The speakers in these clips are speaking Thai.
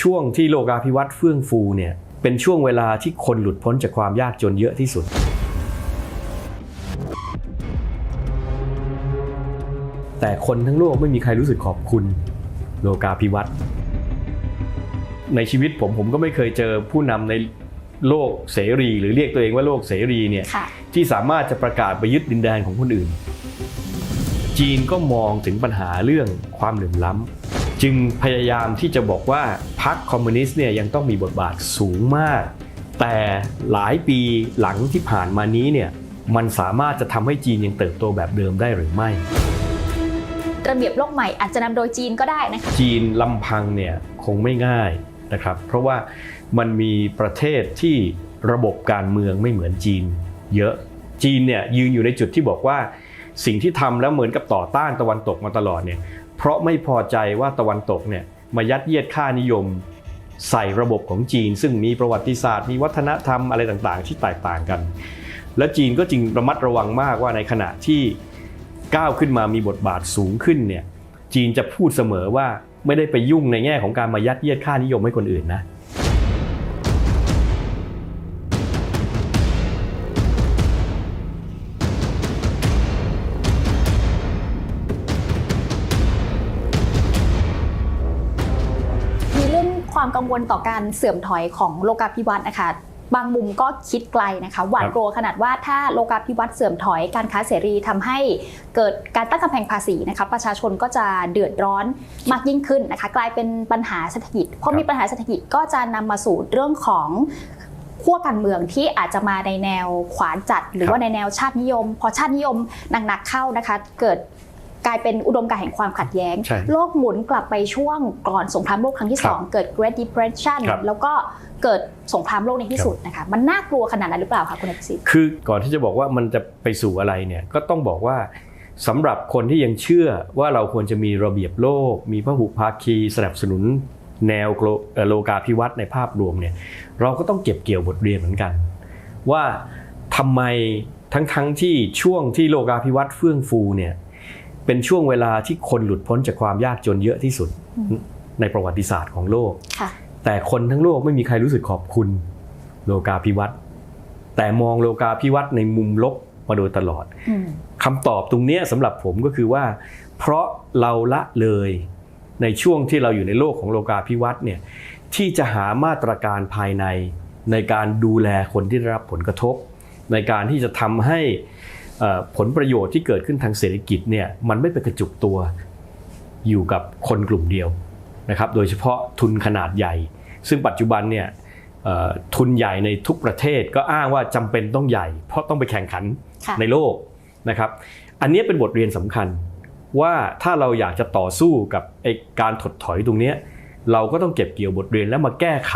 ช่วงที่โลกาภิวัตน์เฟื่องฟูเนี่ยเป็นช่วงเวลาที่คนหลุดพ้นจากความยากจนเยอะที่สุด แต่คนทั้งโลกไม่มีใครรู้สึกขอบคุณโลกาภิวัตน์ในชีวิตผมผมก็ไม่เคยเจอผู้นำในโลกเสรี หรือเรียกตัวเองว่าโลกเสรีเนี่ยค่ะที่สามารถจะประกาศไปยึดดินแดนของคนอื่น จีนก็มองถึงปัญหาเรื่องความเหลื่อมล้ำ จึงพยายามที่จะบอกว่าพรรคคอมมิวนิสต์เนี่ยยังต้องมีบทบาทสูงมาก แต่หลายปีหลังที่ผ่านมานี้เนี่ยมันสามารถจะทำให้จีนยังเติบโตแบบเดิมได้หรือไม่ ระเบียบโลกใหม่อาจจะนำโดยจีนก็ได้นะคะจีนลำพังเนี่ยคงไม่ง่ายนะครับเพราะว่ามันมีประเทศที่ระบบการเมืองไม่เหมือนจีน เยอะจีนเนี่ยยืนอยู่ในจุดที่บอกว่าสิ่งที่ทำแล้วเหมือนกับต่อต้านตะวันตกมาตลอดเนี่ย เพราะไม่พอใจว่าตะวันตกเนี่ยมายัดเยียดค่านิยม ใส่ระบบของจีน ซึ่งมีประวัติศาสตร์ มีวัฒนธรรมอะไรต่างๆ ที่แตกต่างกัน และจีนก็จึงระมัดระวังมากว่าในขณะที่ก้าวขึ้นมามีบทบาทสูงขึ้นเนี่ยจีนจะพูดเสมอว่าไม่ได้ไปยุ่งในแง่ของการมายัดเยียดค่านิยมให้คนอื่นนะ กังวลต่อการเสื่อมถอยของโลกาภิวัตน์นะคะบางมุมก็คิดไกลนะคะหวาดกลัวขนาดว่าถ้าโลกาภิวัตน์เสื่อมถอยการค้าเสรีทำให้เกิดการตั้งกำแพงภาษีนะคะประชาชนก็จะเดือดร้อนมากยิ่งขึ้นนะคะกลายเป็นปัญหาเศรษฐกิจพอมีปัญหาเศรษฐกิจก็จะนำมาสู่เรื่องของขั้วการเมืองที่อาจจะมาในแนวขวานจัด หรือว่าในแนวชาตินิยม พอชาตินิยมหนักๆเข้านะคะ เกิด กลายเป็นอุดมการณ์แห่งความขัดแย้งใช่โลกหมุนกลับไปช่วงก่อนสงครามโลกครั้งที่ครับ2เกิด Great Depression ครับแล้วก็เกิดสงครามโลกในที่สุดนะคะมันน่ากลัวขนาดนั้นหรือเปล่าคะคุณเอกสิทธิ์คือก่อนที่จะบอกว่ามันจะไปสู่อะไรเนี่ยก็ต้องบอกว่าสำหรับคนที่ยังเชื่อว่าเราควรจะมีระเบียบโลก มีพหุภาคีสนับสนุนแนวโลเอ่อโลกาภิวัตน์ในภาพรวมเนี่ยเราก็ต้องเก็บเกี่ยวบทเรียนเหมือนกัน ว่าทำไมทั้งๆที่ช่วงที่โลกาภิวัตน์เฟื่องฟูเนี่ย เป็นช่วงเวลาที่คนหลุดพ้นจากความยากจนเยอะที่สุดอืมในประวัติศาสตร์ของโลกค่ะแต่คนทั้งโลกไม่มีใครรู้สึกขอบคุณโลกาภิวัตน์แต่มองโลกาภิวัตน์ในมุมลบมาโดยตลอดอืมคำตอบตรงเนี้ยสำหรับผมก็คือว่า เพราะเราละเลยในช่วงที่เราอยู่ในโลกของโลกาภิวัตน์เนี่ยที่จะหามาตรการภายในในการดูแลคนที่ได้รับผลกระทบ ในการที่จะทำให้เอ่อ ผลประโยชน์ที่เกิดขึ้นทางเศรษฐกิจเนี่ยมันไม่ไปกระจุกตัวอยู่กับคนกลุ่มเดียวนะครับโดยเฉพาะทุนขนาดใหญ่ ซึ่งปัจจุบันเนี่ยเอ่อทุนใหญ่ในทุกประเทศก็อ้างว่าจำเป็นต้องใหญ่ เพราะต้องไปแข่งขันค่ะในโลกนะครับอันนี้เป็นบทเรียนสำคัญว่าถ้าเราอยากจะต่อสู้กับไอ้การถดถอยตรงเนี้ยเราก็ต้องเก็บเกี่ยวบทเรียนแล้วมาแก้ไข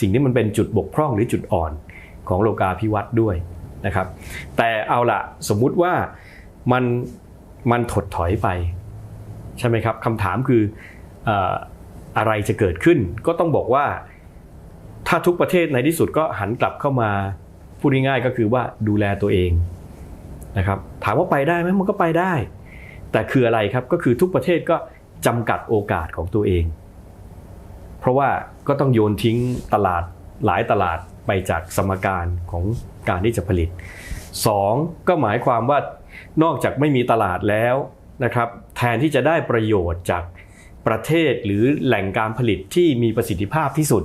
สิ่งที่มันเป็นจุดบกพร่องหรือจุดอ่อนของโลกาภิวัตน์ด้วย นะครับ แต่เอาละสมมุติว่ามันมันถดถอยไปใช่ไหมครับคำถามคือเอ่ออะไรจะเกิดขึ้น ก็ต้องบอกว่าถ้าทุกประเทศในที่สุดก็หันกลับเข้ามาพูดง่ายๆก็คือว่าดูแลตัวเองนะครับถามว่าไปได้ไหมมันก็ไปได้ แต่คืออะไรครับก็คือทุกประเทศก็จำกัดโอกาสของตัวเอง เพราะว่าก็ต้องโยนทิ้งตลาดหลายตลาด ไปจากสมการของการที่จะผลิต 2. ก็หมายความว่านอกจากไม่มีตลาดแล้วนะครับแทนที่จะได้ประโยชน์จากประเทศหรือแหล่งการผลิตที่มีประสิทธิภาพที่สุด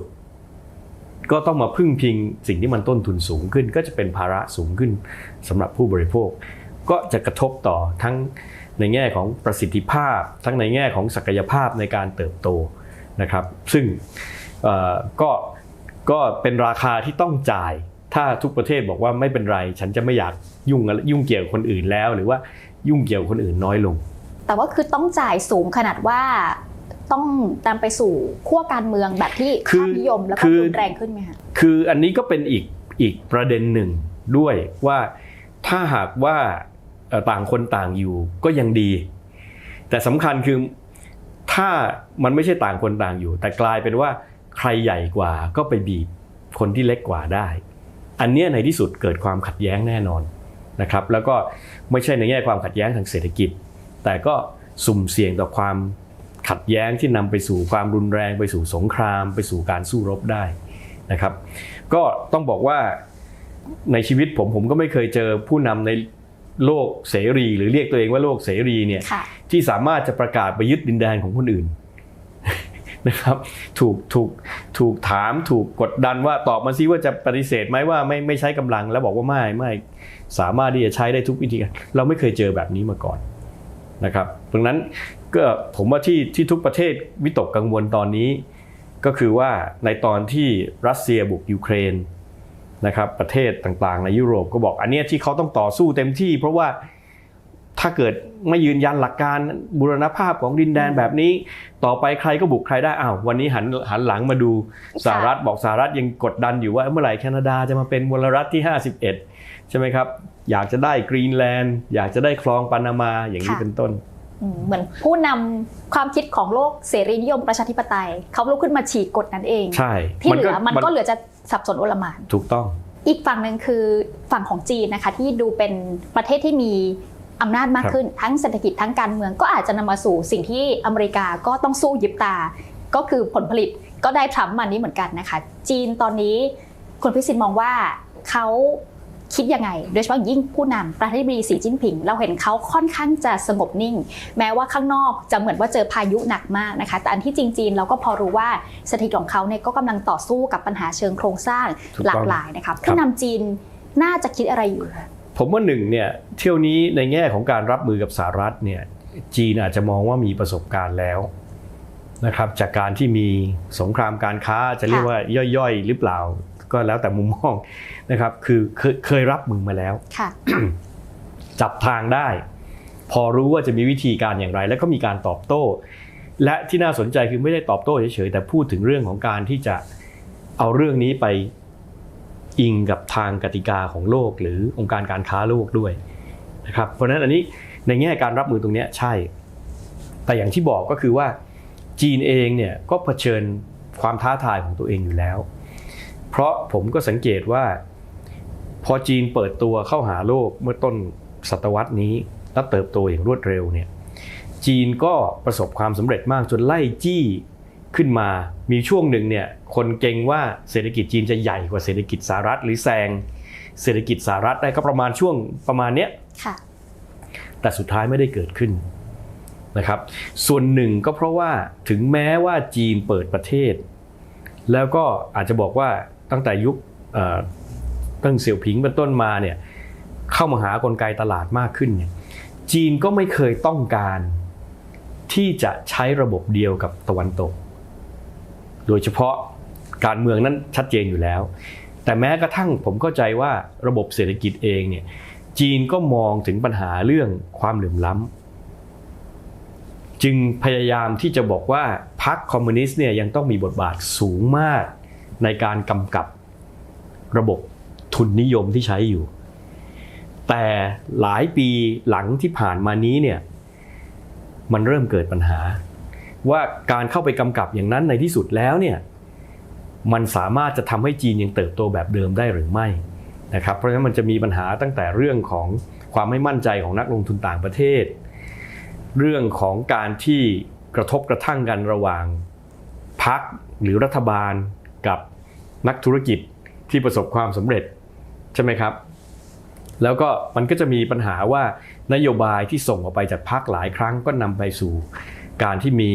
ก็ต้องมาพึ่งพิงสิ่งที่มันต้นทุนสูงขึ้น ก็จะเป็นภาระสูงขึ้นสำหรับผู้บริโภค ก็จะกระทบต่อทั้งในแง่ของประสิทธิภาพ ทั้งในแง่ของศักยภาพในการเติบโตนะครับ ซึ่งก็ ก็เป็นราคาที่ต้องจ่าย ถ้าทุกประเทศบอกว่าไม่เป็นไร ฉันจะไม่อยากยุ่งยุ่งเกี่ยวกับคนอื่นแล้ว หรือว่ายุ่งเกี่ยวกับคนอื่นน้อยลง แต่ว่าคือต้องจ่ายสูงขนาดว่าต้องตามไปสู่ขั้วการเมืองแบบที่คือค่านิยมแล้วก็คือรุนแรงขึ้นไหมคะคืออันนี้ก็เป็นอีกอีกประเด็นหนึ่งด้วยว่าถ้าหากว่าเอ่อต่างคนต่างอยู่ก็ยังดี แต่สำคัญคือถ้ามันไม่ใช่ต่างคนต่างอยู่ แต่กลายเป็นว่า ใครใหญ่กว่าก็ไปบีบคนที่เล็กกว่าได้ อันเนี้ยในที่สุดเกิดความขัดแย้งแน่นอนนะครับแล้วก็ไม่ใช่ในแง่ความขัดแย้งทางเศรษฐกิจ แต่ก็สุ่มเสี่ยงต่อความขัดแย้งที่นำไปสู่ความรุนแรง ไปสู่สงคราม ไปสู่การสู้รบได้นะครับ ก็ต้องบอกว่าในชีวิตผมผมก็ไม่เคยเจอผู้นำในโลกเสรี หรือเรียกตัวเองว่าโลกเสรีเนี่ยค่ะที่สามารถจะประกาศไปยึดดินแดนของคนอื่น นะครับ ถูกถูกถูกถามถูกกดดันว่าตอบมาซิว่าจะปฏิเสธไหมว่าไม่ไม่ใช้กำลังแล้วบอกว่าไม่ไม่สามารถที่จะใช้ได้ทุกวิธีการเราไม่เคยเจอแบบนี้มาก่อนนะครับดังนั้นก็ผมว่าที่ที่ทุกประเทศวิตกกังวลตอนนี้ ก็คือว่าในตอนที่รัสเซียบุกยูเครนนะครับประเทศต่างๆ ในยุโรปก็บอกอันเนี้ยที่เขาต้องต่อสู้เต็มที่ เพราะว่า ถ้าเกิดไม่ยืนยันหลักการบูรณภาพของดินแดนแบบนี้ ต่อไปใครก็บุกใครได้อ้าววันนี้หันหันหลังมาดูสหรัฐบอกสหรัฐยังกดดันอยู่ว่าเมื่อไหร่แคนาดาจะมาเป็นมลรัฐที่ 51 ใช่ไหมครับ อยากจะได้กรีนแลนด์อยากจะได้คลองปานามาอย่างนี้ค่ะเป็นต้นอืมเหมือนผู้นำความคิดของโลกเสรีนิยมประชาธิปไตย เขาลุกขึ้นมาฉีกกฎนั้นเอง ใช่ ที่เหลือมันก็เหลือจะสับสนโอลหมาน ถูกต้อง อีกฝั่งหนึ่งคือฝั่งของจีนนะคะที่ดูเป็นประเทศที่มี อำนาจมากขึ้นทั้งเศรษฐกิจทั้งการเมืองก็อาจจะนำมาสู่สิ่งที่อเมริกาก็ต้องสู้ยิบตา ก็คือผลผลิตก็ได้ทรัมป์มันนี้เหมือนกันนะคะจีนตอนนี้คุณพิสิทธิ์มองว่าเขาคิดยังไง โดยเฉพาะยิ่งผู้นำประธานาธิบดีสีจิ้นผิง เราเห็นเขาค่อนข้างจะสงบนิ่ง แม้ว่าข้างนอกจะเหมือนว่าเจอพายุหนักมากนะคะ แต่อันที่จริงจีนเราก็พอรู้ว่าเศรษฐกิจของเขาเนี่ยก็กำลังต่อสู้กับปัญหาเชิงโครงสร้างถูกต้องหลากหลายนะคะผู้นำจีนน่าจะคิดอะไรอยู่ ผมว่าหนึ่งเนี่ยเที่ยวนี้ในแง่ของการรับมือกับสหรัฐเนี่ยจีนอาจจะมองว่ามีประสบการณ์แล้วนะครับจากการที่มีสงครามการค้าจะเรียกว่าย่อยๆ หรือเปล่า ก็แล้วแต่มุมมองนะครับ คือเคยเคยรับมือมาแล้วค่ะจับทางได้ พอรู้ว่าจะมีวิธีการอย่างไร แล้วก็มีการตอบโต้ และที่น่าสนใจคือไม่ได้ตอบโต้เฉยๆแต่พูดถึงเรื่องของการที่จะเอาเรื่องนี้ไป อิงกับทางกติกาของโลก หรือองค์การการค้าโลกด้วยนะครับเพราะฉะนั้นอันนี้ในแง่การรับมือตรงนี้ใช่ แต่อย่างที่บอกก็คือว่าจีนเองเนี่ยก็เผชิญความท้าทายของตัวเองอยู่แล้ว เพราะผมก็สังเกตว่า พอจีนเปิดตัวเข้าหาโลกเมื่อต้นศตวรรษนี้แล้วเติบโตอย่างรวดเร็วเนี่ยจีนก็ประสบความสำเร็จมากจนไล่จี้ ขึ้นมา มีช่วงหนึ่งเนี่ยคนเก่งว่าเศรษฐกิจจีนจะใหญ่กว่าเศรษฐกิจสหรัฐหรือแซงเศรษฐกิจสหรัฐได้ก็ประมาณช่วงประมาณเนี้ยค่ะแต่สุดท้ายไม่ได้เกิดขึ้นนะครับ ส่วนหนึ่งก็เพราะว่าถึงแม้ว่าจีนเปิดประเทศ แล้วก็อาจจะบอกว่าตั้งแต่ยุคเอ่อตั้งเสี่ยวผิงเป็นต้นมาเนี่ยเข้ามาหากลไกตลาดมากขึ้นเนี่ยจีนก็ไม่เคยต้องการที่จะใช้ระบบเดียวกับตะวันตก โดยเฉพาะการเมืองนั้นชัดเจนอยู่แล้ว แต่แม้กระทั่งผมเข้าใจว่าระบบเศรษฐกิจเองเนี่ยจีนก็มองถึงปัญหาเรื่องความเหลื่อมล้ำจึงพยายามที่จะบอกว่าพรรคคอมมิวนิสต์เนี่ยยังต้องมีบทบาทสูงมากในการกำกับระบบทุนนิยมที่ใช้อยู่ แต่หลายปีหลังที่ผ่านมานี้เนี่ยมันเริ่มเกิดปัญหา ว่าการเข้าไปกำกับอย่างนั้นในที่สุดแล้วเนี่ยมันสามารถจะทำให้จีนยังเติบโตแบบเดิมได้หรือไม่นะครับเพราะฉะนั้นมันจะมีปัญหาตั้งแต่เรื่องของความไม่มั่นใจของนักลงทุนต่างประเทศ เรื่องของการที่กระทบกระทั่งกันระหว่างพรรคหรือรัฐบาลกับนักธุรกิจที่ประสบความสำเร็จใช่ไหมครับ แล้วก็มันก็จะมีปัญหาว่านโยบายที่ส่งออกไปจากพรรคหลายครั้งก็นำไปสู่ การที่มี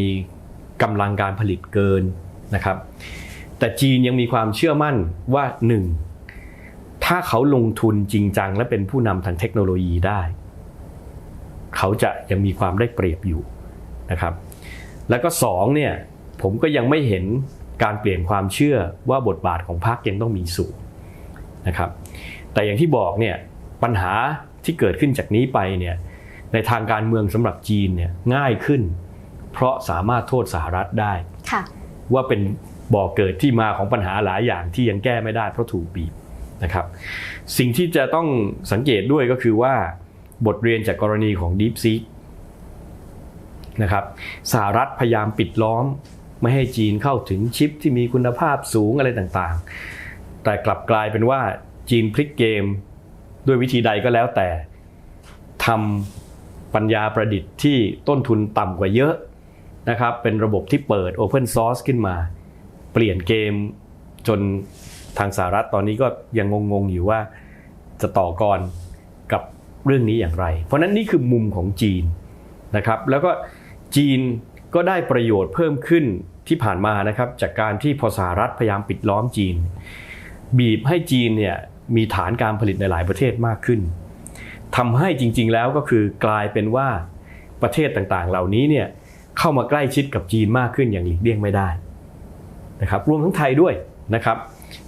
กำลังการผลิตเกินนะครับ แต่จีนยังมีความเชื่อมั่นว่าหนึ่งถ้าเขาลงทุนจริงจังและเป็นผู้นำทางเทคโนโลยีได้ เขาจะยังมีความได้เปรียบอยู่นะครับ แล้วก็สองเนี่ยผมก็ยังไม่เห็นการเปลี่ยนความเชื่อว่าบทบาทของพรรคยังต้องมีสูงนะครับ แต่อย่างที่บอกเนี่ยปัญหาที่เกิดขึ้นจากนี้ไปเนี่ยในทางการเมืองสำหรับจีนเนี่ยง่ายขึ้น เพราะสามารถโทษสหรัฐได้ค่ะว่าเป็นบ่อกเกิดที่มาของปัญหาหลายอย่างที่ยังแก้ไม่ได้เพราะถูกบีบนะครับ สิ่งที่จะต้องสังเกตด้วยก็คือว่าบทเรียนจากกรณีของ Deep Seek นะครับสหรัฐพยายามปิดล้อม ไม่ให้จีนเข้าถึงชิปที่มีคุณภาพสูงอะไรต่างๆ แต่กลับกลายเป็นว่าจีนพลิกเกมด้วยวิธีใดก็แล้วแต่ทำปัญญาประดิษฐ์ที่ต้นทุนต่ำกว่าเยอะ นะครับเป็นระบบที่เปิด Open Source ขึ้นมา เปลี่ยนเกมจนทางสหรัฐตอนนี้ก็ยังงงๆอยู่ว่าจะต่อกรกับเรื่องนี้อย่างไร เพราะฉะนั้นนี่คือมุมของจีนนะครับแล้วก็จีนก็ได้ประโยชน์เพิ่มขึ้นที่ผ่านมานะครับจากการที่พอสหรัฐพยายามปิดล้อมจีน บีบให้จีนเนี่ยมีฐานการผลิตในหลายประเทศมากขึ้นทำให้จริงๆแล้วก็คือกลายเป็นว่าประเทศต่างๆ เหล่านี้เนี่ย เข้ามาใกล้ชิดกับจีนมากขึ้นอย่างหลีกเลี่ยงไม่ได้นะครับรวมทั้งไทยด้วยนะครับ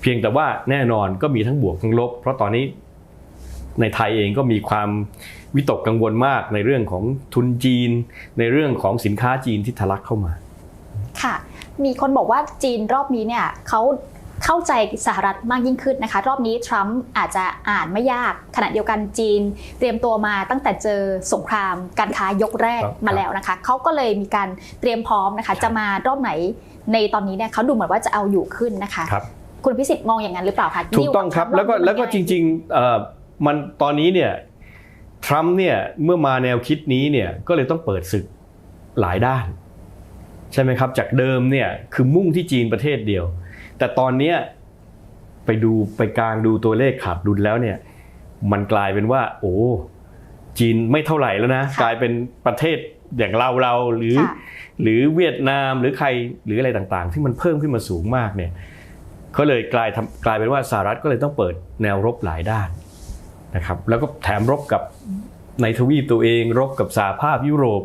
เพียงแต่ว่าแน่นอนก็มีทั้งบวกทั้งลบ เพราะตอนนี้ในไทยเองก็มีความวิตกกังวลมากในเรื่องของทุนจีน ในเรื่องของสินค้าจีนที่ทะลักเข้ามา ค่ะ มีคนบอกว่าจีนรอบนี้เนี่ยเขา เข้าใจสหรัฐมากยิ่งขึ้นนะคะ รอบนี้ทรัมป์อาจจะอ่านไม่ยากขณะเดียวกันจีน เตรียมตัวมาตั้งแต่เจอสงครามการค้ายกแรกครับมาแล้วนะคะเขาก็เลยมีการเตรียมพร้อมนะคะ จะมารอบไหนในตอนนี้เนี่ยเขาดูเหมือนว่าจะเอาอยู่ขึ้นนะคะครับคุณพิสิทธิ์มองอย่างนั้นหรือเปล่าคะถูกต้องครับแล้วก็แล้วก็จริงๆเอ่อมันตอนนี้เนี่ยทรัมป์เนี่ยเมื่อมาแนวคิดนี้เนี่ยก็เลยต้องเปิดศึกหลายด้าน ใช่ไหมครับ จากเดิมเนี่ยคือมุ่งที่จีนประเทศเดียว แต่ตอนเนี้ยไปดูไปกลางดูตัวเลขขาดดุลแล้วเนี่ย มันกลายเป็นว่า โอ้จีนไม่เท่าไหร่แล้วนะค่ะกลายเป็นประเทศอย่างเราเราหรือค่ะหรือเวียดนามหรือใครหรืออะไรต่างๆ ที่มันเพิ่มขึ้นมาสูงมากเนี่ยก็เลยกลายทำกลายเป็นว่าสหรัฐก็เลยต้องเปิดแนวรบหลายด้านนะครับ แล้วก็แถมรบกับในทวีปตัวเอง รบกับสหภาพยุโรป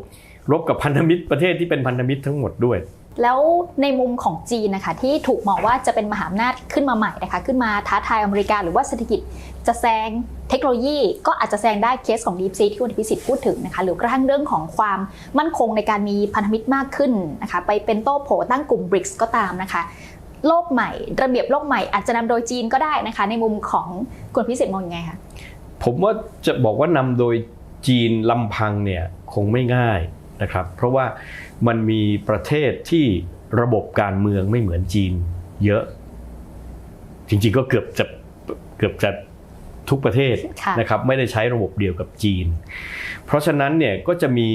รบกับพันธมิตรประเทศที่เป็นพันธมิตรทั้งหมดด้วย แล้วในมุมของจีนนะคะที่ถูกมองว่าจะเป็นมหาอำนาจขึ้นมาใหม่นะคะขึ้นมาท้าทายอเมริกาหรือว่าเศรษฐกิจจะแซงเทคโนโลยีก็อาจจะแซงได้เคสของ Deep Sea ที่คุณพิสิทธิ์พูดถึงนะคะหรือกระทั่งเรื่องของความมั่นคงในการมีพันธมิตรมากขึ้นนะคะไปเป็นโต้โผตั้งกลุ่ม BRICS ก็ตามนะคะโลกใหม่ ระเบียบโลกใหม่อาจจะนำโดยจีนก็ได้นะคะ ในมุมของคุณพิสิทธิ์มองยังไงคะผมว่าจะบอกว่านำโดยจีนลำพังเนี่ยคงไม่ง่าย นะครับเพราะว่ามันมีประเทศที่ระบบการเมืองไม่เหมือนจีนเยอะ จริงๆก็เกือบจะเกือบจะทุกประเทศค่ะนะครับไม่ได้ใช้ระบบเดียวกับจีน เพราะฉะนั้นเนี่ยก็จะมี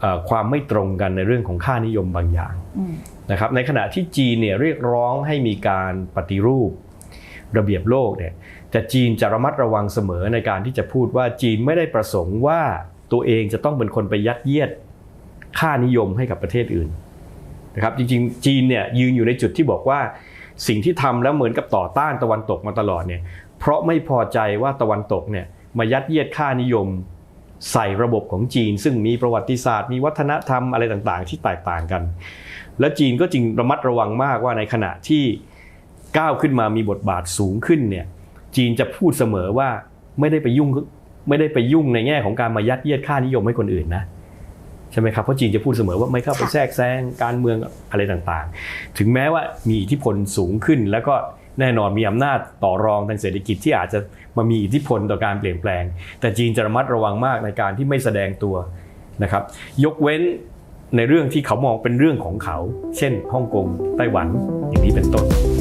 เอ่อความไม่ตรงกันในเรื่องของค่านิยมบางอย่างอืมนะครับในขณะที่จีนเนี่ยเรียกร้องให้มีการปฏิรูประเบียบโลกเนี่ยแต่จีนจะระมัดระวังเสมอในการที่จะพูดว่าจีนไม่ได้ประสงค์ว่าตัวเองจะต้องเป็นคนไปยัดเยียด ค่านิยมให้กับประเทศอื่นนะครับจริงๆ จีนเนี่ยยืนอยู่ในจุดที่บอกว่า สิ่งที่ทำแล้วเหมือนกับต่อต้านตะวันตกมาตลอดเนี่ยเพราะไม่พอใจว่าตะวันตกเนี่ยมายัดเยียดค่านิยม ใส่ระบบของจีน ซึ่งมีประวัติศาสตร์ มีวัฒนธรรมอะไรต่างๆ ที่แตกต่างกัน และจีนก็จึงระมัดระวังมากว่าในขณะที่ก้าวขึ้นมามีบทบาทสูงขึ้นเนี่ยจีนจะพูดเสมอว่าไม่ได้ไปยุ่งไม่ได้ไปยุ่งในแง่ของการมายัดเยียดค่านิยมให้คนอื่นนะ ใช่ไหมครับเพราะจีนจะพูดเสมอว่าไม่เข้าไปค่ะแทรกแซงการเมืองอะไรต่างๆ ถึงแม้ว่ามีอิทธิพลสูงขึ้น แล้วก็แน่นอนมีอำนาจต่อรองทางเศรษฐกิจที่อาจจะมามีอิทธิพลต่อการเปลี่ยนแปลง แต่จีนจะระมัดระวังมากในการที่ไม่แสดงตัวนะครับ ยกเว้นในเรื่องที่เขามองเป็นเรื่องของเขา เช่นฮ่องกงไต้หวันอย่างนี้เป็นต้น